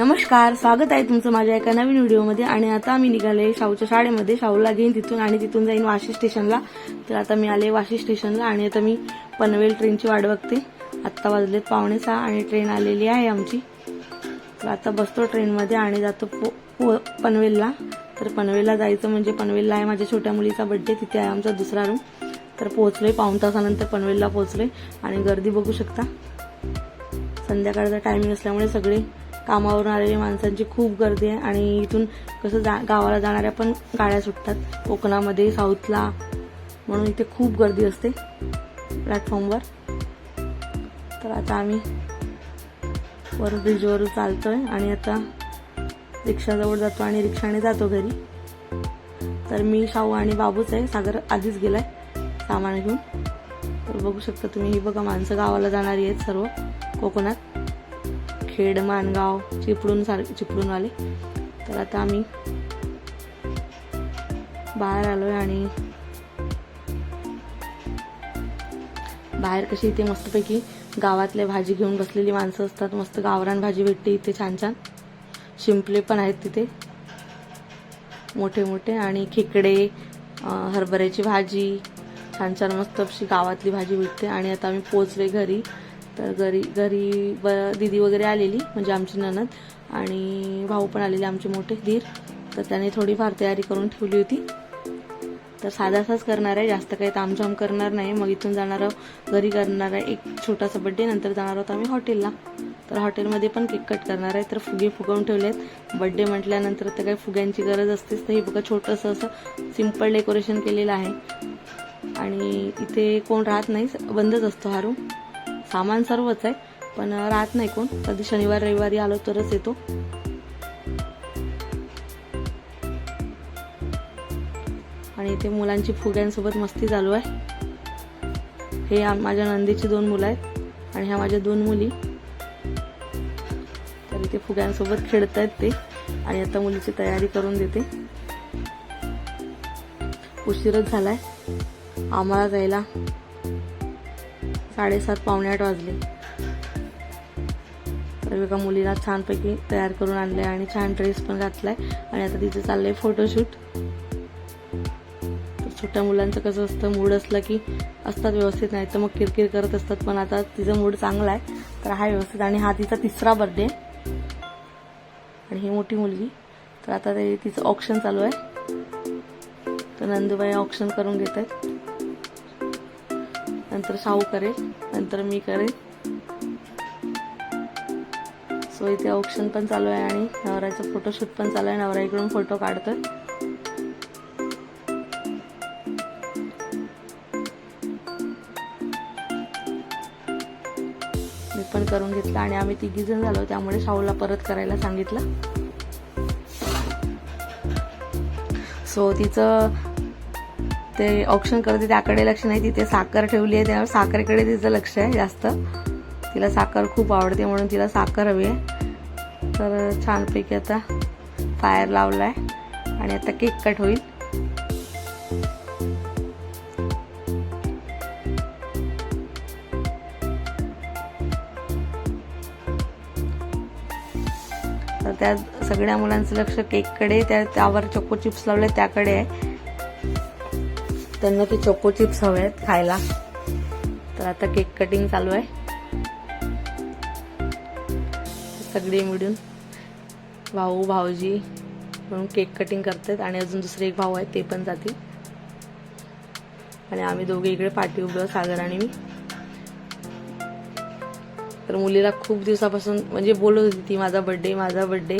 नमस्कार स्वागत आहे तुमचं माझ्या एका नवीन व्हिडिओमध्ये. आणि आता मी निघाले शाहूच्या शाळेमध्ये. शाहूला घेईन तिथून आणि तिथून जाईन वाशी स्टेशनला. तर आता मी आले वाशी स्टेशनला आणि आता मी पनवेल ट्रेनची वाट बघते. आत्ता वाजलेत पावणे सहा आणि ट्रेन आलेली आहे आमची. तर आता बसतो ट्रेनमध्ये आणि जातो पो पो पनवेलला. तर पनवेलला जायचं म्हणजे पनवेलला आहे माझ्या छोट्या मुलीचा बड्डे तिथे आहे आमचा दुसरा रूम तर पोहोचलोय पाऊण तासानंतर पनवेलला पोहोचलोय. आणि गर्दी बघू शकता. संध्याकाळचा टायमिंग असल्यामुळे सगळे कामावरून आलेली माणसांची खूप गर्दी आहे आणि इथून कसं जा गावाला जाणाऱ्या पण गाड्या सुटतात. कोकणामध्ये साऊथला. म्हणून इथे खूप गर्दी असते प्लॅटफॉर्मवर तर आता आम्ही वर ब्रिजवर चालतोय आणि आता रिक्षाजवळ जातो आणि रिक्षाने जातो घरी. तर मी शाहू आणि बाबूच आहे. सागर आधीच गेलाय सामान घेऊन. तर बघू शकता तुम्ही ही बघा माणसं गावाला जाणारी आहेत सर्व कोकणात. खेड मानगाव चिपळूण सार चिपळूण आले तर आता आम्ही बाहेर आलोय आणि बाहेर कशी इथे मस्तपैकी गावातले भाजी घेऊन बसलेली माणसं असतात. मस्त गावरान भाजी भेटते इथे छान छान शिंपले पण आहेत तिथे. मोठे मोठे आणि खेकडे हरभऱ्याची भाजी छान छान मस्त अशी गावातली भाजी भेटते. आणि आता आम्ही पोचले घरी. तर घरी घरी ब दिदी वगैरे आलेली म्हणजे आमची ननद आणि भाऊ पण आलेले आमचे मोठे धीर तर त्याने थोडीफार तयारी करून ठेवली होती. तर साधासाच करणार आहे जास्त काही तामझाम करणार नाही. मग इथून जाणार आहोत घरी करणार आहे एक छोटासा बड्डे नंतर जाणार आहोत आम्ही हॉटेलला. तर हॉटेलमध्ये पण केक कट करणार आहे तर फुगे फुगवून ठेवले आहेत बड्डे म्हटल्यानंतर तर काही फुग्यांची गरज असतेच तर हे बघा छोटंसं असं सिंपल डेकोरेशन केलेलं आहे. आणि इथे कोण राहत नाही बंदच असतो हा रूम सामान सर्वच आहे पण राहत नाही कोण. कधी शनिवार रविवारी आलो तरच येतो. आणि इथे मुलांची फुग्यांसोबत मस्ती चालू आहे. हे माझ्या नंदीची दोन मुलं आहेत आणि ह्या माझ्या दोन मुली. तर इथे फुग्यांसोबत खेळत आहेत ते. आणि आता मुलीची तयारी करून देते. उशीरच झालाय. आम्हाला जायला साडेसात पावणे आठ वाजले. तर एका मुलीला छानपैकी तयार करून आणलंय आणि छान ड्रेस पण घातलाय. आणि आता तिचं चाललंय फोटोशूट तर छोट्या मुलांचं कसं असतं मूड असलं की असतात व्यवस्थित नाही तर मग किरकिर करत असतात. पण आता तिचा मूड चांगला आहे तर हा व्यवस्थित आणि हा तिचा तिसरा बर्थडे आणि ही मोठी मुलगी. तर आता ते तिचं ऑप्शन चालू आहे. तर नंदुबाई ऑप्शन करून घेत आहेत नंतर शाहू करेल नंतर मी करेल. सो इथे ऑप्शन पण चालू आहे आणि नवऱ्याचं फोटोशूट पण चालू आहे. नवरा इकडून फोटो काढतोय. मी पण करून घेतलं आणि आम्ही तिघी जण झालो त्यामुळे शाहूला परत करायला सांगितलं. सो तिचं ते ऑप्शन करते त्याकडे लक्ष नाही तिथे साखर ठेवली आहे त्यामुळे साखरेकडे तिचं लक्ष आहे जास्त. तिला साखर खूप आवडते म्हणून तिला साखर हवी आहे. तर छानपैकी आता फायर लावला आहे आणि आता केक कट होईल. तर त्या सगळ्या मुलांचं लक्ष केककडे त्या त्यावर चोको चिप्स लावले त्याकडे आहे. त्यांना ते चोको चिप्स हवे आहेत खायला. तर आता केक कटिंग चालू आहे. सगळी मिळून भाऊ भाऊजी म्हणून केक कटिंग करतात आणि अजून दुसरे एक भाऊ आहेत ते पण जातील. आणि आम्ही दोघे इकडे पाठी उभे सागर आणि मी. तर मुलीला खूप दिवसापासून म्हणजे बोलत होती ती माझा बर्थडे माझा बर्थडे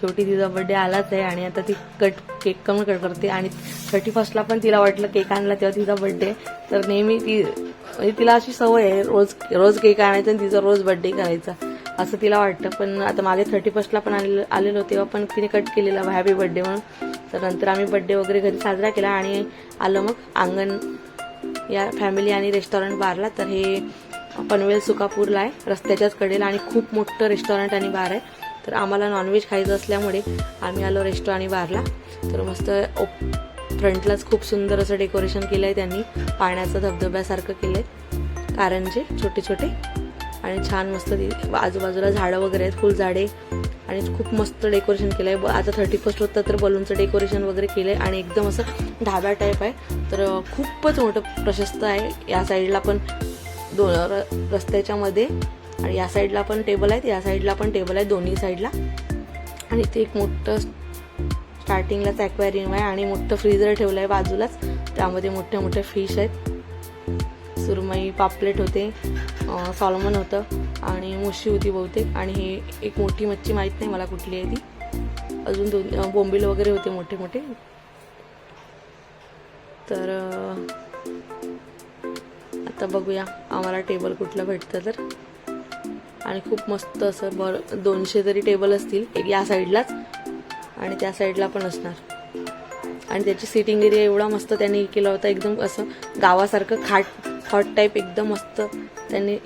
शेवटी तिचा बर्थडे आलाच आहे आणि आता ती कट केक कमी कट करते आणि थर्टी फर्स्टला पण तिला वाटलं केक आणला तेव्हा तिचा बर्थडे तर नेहमी ती म्हणजे तिला अशी सवय आहे रोज रोज केक आणायचा आणि तिचा रोज बर्थडे करायचा. असं तिला वाटतं. पण आता मागे थर्टी फर्स्टला पण आलेलो आलेलो तेव्हा पण तिने कट केलेला हॅपी बर्थडे म्हणून. तर नंतर आम्ही बर्थडे वगैरे घरी साजरा केला आणि आलं मग अंगण या फॅमिली आणि रेस्टॉरंट बारला. तर हे पनवेल सुकापूरला आहे रस्त्याच्याच कडेला आणि खूप मोठं रेस्टॉरंट आणि बार आहे. तर आम्हाला नॉनव्हेज खायचं असल्यामुळे आम्ही आलो रेस्टो आणि बारला. तर मस्त फ्रंटलाच खूप सुंदर असं डेकोरेशन केलं आहे त्यांनी. पाण्याचं धबधब्यासारखं केलं आहे कारंजे छोटे छोटे. आणि छान मस्त आजूबाजूला झाडं वगैरे आहेत फुलझाडे. आणि खूप मस्त डेकोरेशन केलं आहे आता थर्टी फर्स्ट होतं तर बलूनचं डेकोरेशन वगैरे केलं आहे आणि एकदम असं ढाब्या टाईप आहे. तर खूपच मोठं प्रशस्त आहे. या साईडला पण दोन र- रस्त्याच्या मध्ये आणि या साईडला पण टेबल आहेत या साईडला पण टेबल आहे दोन्ही साईडला. आणि ते एक मोठं स्टार्टिंगलाच ॲक्वेरियम आहे आणि मोठं फ्रीजर ठेवलं आहे बाजूलाच. त्यामध्ये मोठे मोठे फिश आहेत. सुरमई पापलेट होते सॉलमन होतं आणि मुशी होती बहुतेक. आणि हे एक मोठी मच्छी माहीत नाही मला कुठली आहे ती. अजून दोन बोंबील वगैरे होते मोठे मोठे. तर आता बघूया आम्हाला टेबल कुठलं भेटतं तर. आणि खूप मस्त असं बर दोनशे तरी टेबल असतील. एक या साईडलाच आणि त्या साईडला पण असणार. आणि त्याची सिटिंग एरिया एवढा मस्त त्यांनी केला होता. एकदम असं गावासारखं खाट हॉट टाईप एकदम मस्त त्यांनी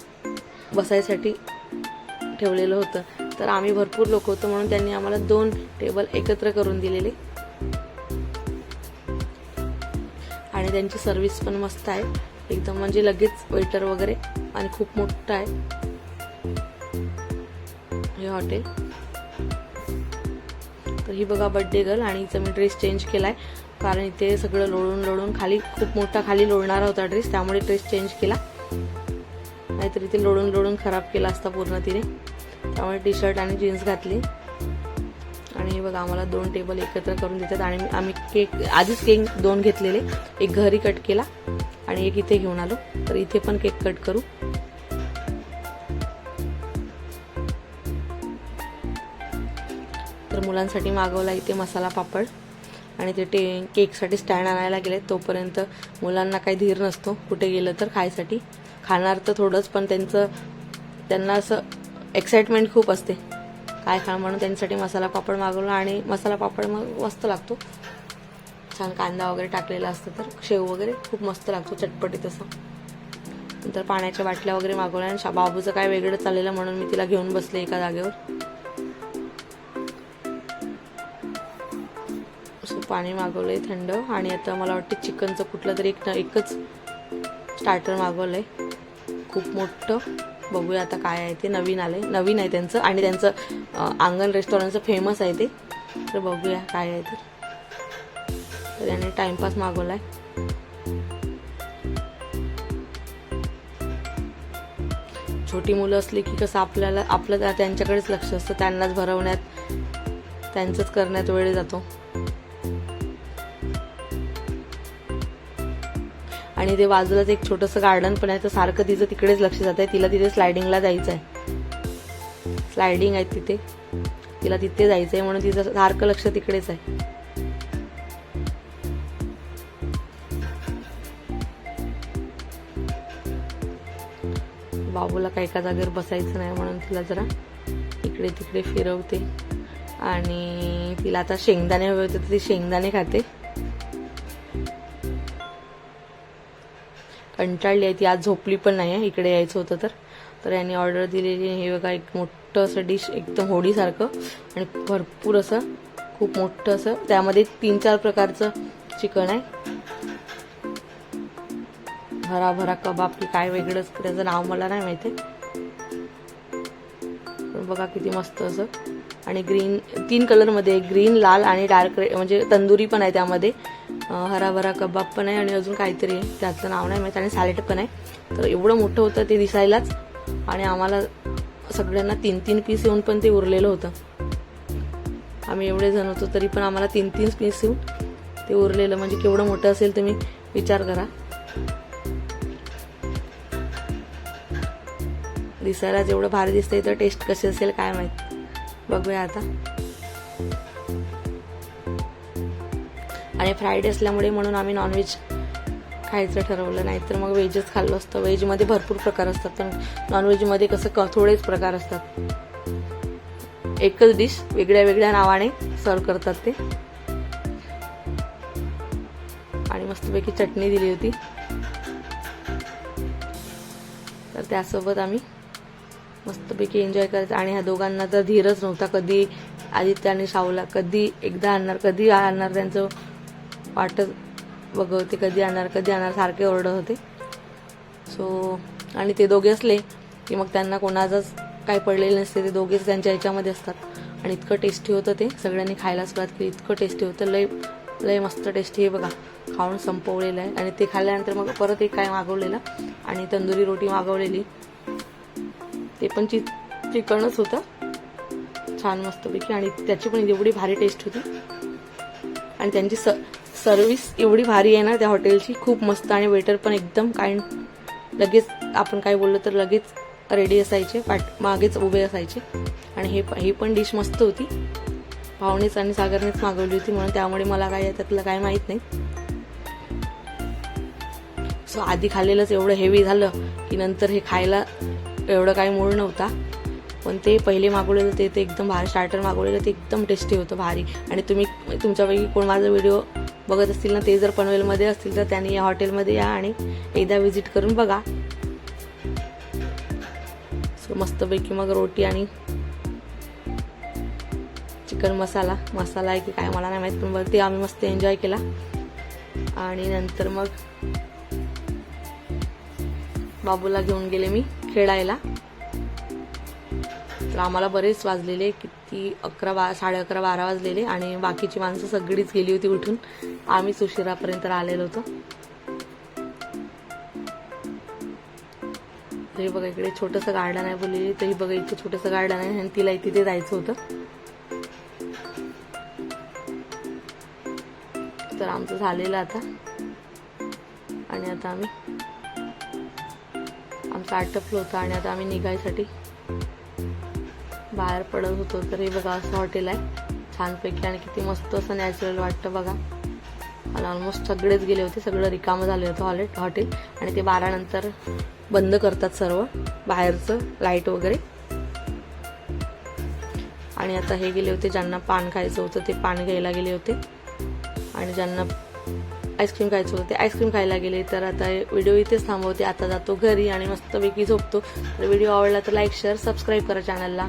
बसायसाठी ठेवलेलं होतं. तर आम्ही भरपूर लोक होतो म्हणून त्यांनी आम्हाला दोन टेबल एकत्र करून दिलेले. आणि त्यांची सर्विस पण मस्त आहे. एकदम म्हणजे लगेच वेटर वगैरे आणि खूप मोठं आहे. हे हॉटेल तर ही बघा बड्डे गर्ल आणि हिचा मी ड्रेस चेंज केलाय. कारण इथे सगळं लोळून लोळून खाली खूप मोठा खाली लोळणारा होता ड्रेस त्यामुळे ड्रेस चेंज केला. नाहीतर इथे लोळून लोळून खराब केला असता पूर्ण तिने. त्यामुळे टी शर्ट आणि जीन्स घातली. आणि हे बघा आम्हाला दोन टेबल एकत्र करून देतात. आणि आम्ही केक आधीच केक दोन घेतलेले. एक घरी कट केला आणि एक इथे घेऊन आलो. तर इथे पण केक कट करू. मुलांसाठी मागवला इथे मसाला पापड. आणि ते टे केकसाठी स्टँड आणायला गेले तोपर्यंत मुलांना काही धीर नसतो. कुठे गेलं तर खायसाठी. खाणार तर थोडंच पण त्यांचं त्यांना असं एक्साइटमेंट खूप असते. काय खा म्हणून त्यांच्यासाठी मसाला पापड मागवला आणि मसाला पापड मग मस्त लागतो. छान कांदा वगैरे टाकलेला असतं तर शेव वगैरे खूप मस्त लागतो चटपटीत असं नंतर पाण्याच्या बाटल्या वगैरे मागवल्या आणि शा- बाबूचं काय वेगळं चाललेलं म्हणून मी तिला घेऊन बसले एका जागेवर. असं पाणी मागवलंय थंड. आणि आता मला वाटतं चिकनचं कुठलं तरी एक एकच स्टार्टर मागवलंय. खूप मोठं. बघूया आता काय आहे ते. नवीन आलंय. नवीन आहे त्यांचं. आणि त्यांचं अंगण आंगण रेस्टॉरंटचं फेमस आहे ते. तर बघूया काय आहे ते. तर याने टाइमपास मागवलाय. छोटी मुलं असली की कसं आपल्याला आपलं त्यांच्याकडेच लक्ष असतं. त्यांनाच भरवण्यात त्यांचंच करण्यात वेळ जातो. आणि ते बाजूलाच एक छोटंसं गार्डन पण आहे. तर सारखं तिचं तिकडेच लक्ष जात आहे. तिला तिथे स्लायडिंगला जायचं आहे स्लायडिंग आहे तिथे. तिला तिथे जायचं आहे म्हणून तिचं सारखं लक्ष तिकडेच आहे. बाबूला काही एका जागेवर बसायचं नाही म्हणून तिला जरा इकडे तिकडे फिरवते. आणि तिला आता शेंगदाणे हवे होते तर ती शेंगदाणे खाते. कंटाळली आहे. ती आज झोपली पण नाही आहे. इकडे यायचं होतं तर. तर यांनी ऑर्डर दिलेली हे बघा एक मोठं असं डिश एकदम होडीसारखं. आणि भरपूर असं खूप मोठं असं. त्यामध्ये तीन चार प्रकारचं चिकन आहे. भराभरा कबाब की काय वेगळंच. त्याचं नाव मला नाही माहिती. पण बघा किती मस्त असं. आणि ग्रीन तीन कलरमध्ये ग्रीन लाल आणि डार्क म्हणजे तंदुरी पण आहे त्यामध्ये. हराभरा कबाब पण आहे आणि अजून काहीतरी आहे. त्याचं नाव नाही माहिती आणि सॅलेड पण आहे. तर एवढं मोठं होतं ते दिसायलाच. आणि आम्हाला सगळ्यांना तीन तीन पीस येऊन पण ते उरलेलं होतं. आम्ही एवढे जण होतो तरी पण आम्हाला तीन तीन पीस येऊन ते उरलेलं. म्हणजे केवढं मोठं असेल तुम्ही विचार करा. दिसायला जेवढं भारी दिसतंय तर टेस्ट कशी असेल काय माहीत. बघूया आता. आणि फ्रायडे असल्यामुळे म्हणून आम्ही नॉनव्हेज खायचं ठरवलं. नाही तर मग व्हेजच खाल्लं असतं. व्हेजमध्ये भरपूर प्रकार असतात. पण नॉनव्हेजमध्ये कसं क थोडेच प्रकार असतात. एकच डिश वेगळ्या वेगळ्या नावाने सर्व करतात ते. आणि मस्तपैकी चटणी दिली होती. तर त्यासोबत आम्ही मस्तपैकी एन्जॉय करायचं. आणि ह्या दोघांना तर धीरच नव्हता. कधी आदित्य आणि शाहूला कधी एकदा आणणार कधी आणणार त्यांचं वाटत बघवते कधी आणणार कधी आणणार सारखे ओरडत होते. सो आणि ते दोघे असले की मग त्यांना कोणाचंच काही पडलेले नसते ते दोघेच त्यांच्या ह्याच्यामध्ये असतात. आणि इतकं टेस्टी होतं ते सगळ्यांनी खायला सुरुवात केली. इतकं टेस्टी होतं लय लय मस्त टेस्टी हे बघा खाऊन संपवलेलं आहे. आणि ते खाल्ल्यानंतर मग परत एक काय मागवलेलं आणि तंदुरी रोटी मागवलेली. ते पण चि चिकनच होतं. छान मस्तपैकी आणि त्याची पण एवढी भारी टेस्ट होती. आणि त्यांची स सर्विस एवढी भारी आहे ना त्या हॉटेलची खूप मस्त आणि वेटर पण एकदम काइंड लगेच आपण काय बोललो तर लगेच रेडी असायचे पाठ मागेच उभे असायचे. आणि हे प- ही पण डिश मस्त होती. पाहुणेच आणि सागरनेच मागवली होती म्हणून त्यामुळे मला काय त्यातलं काय माहीत नाही. सो आधी खाल्लेलंच एवढं हेवी झालं की नंतर हे खायला एवढं काही मूळ नव्हता. पण ते पहिले मागवलेलं ते ते एकदम भारी स्टार्टर मागवलेलं ते एकदम टेस्टी होतं भारी. आणि तुम्ही तुमच्यापैकी कोण माझा व्हिडिओ बघत असतील ना ते जर पनवेलमध्ये असतील तर त्यांनी या हॉटेलमध्ये या आणि एकदा व्हिजिट करून बघा. सो मस्तपैकी मग रोटी आणि चिकन मसाला मसाला आहे की काय मला नाही माहीत पण बरं ते आम्ही मस्त एन्जॉय केला. आणि नंतर मग बाबूला घेऊन गेले मी खेळायला. तर आम्हाला बरेच वाजलेले किती अकरा बा साडे अकरा बारा वाजलेले आणि बाकीची माणसं सगळीच गेली होती उठून. आम्हीच उशिरापर्यंत आलेलो होतो. हे बघा इकडे छोटंसं गार्डन आहे बोललेली तरी बघा इथे छोटंसं गार्डन आहे आणि तिला तिथे जायचं होतं. तर आमचं झालेलं आता. आणि आता आम्ही आमचं आटपलं होतं आणि आता आम्ही निघायसाठी. बाहेर पडत होतो तर हे बघा असं हॉटेल आहे. छानपैकी आणि किती मस्त असं नॅचरल वाटतं बघा. आणि ऑलमोस्ट सगळेच गेले होते सगळं रिकामं झालं होतं हॉले हॉटेल आणि ते बारानंतर बंद करतात सर्व बाहेरचं लाइट वगैरे. आणि आता हे गेले होते ज्यांना पान खायचं होतं ते पान घ्यायला गेले होते. आणि ज्यांना आईस्क्रीम खायचं होतं ते आईस्क्रीम खायला गेले. तर आता व्हिडिओ इथेच थांबवते. आता जातो घरी आणि मस्तपैकी झोपतो. तर व्हिडिओ आवडला तर लाईक शेअर सबस्क्राईब करा चॅनलला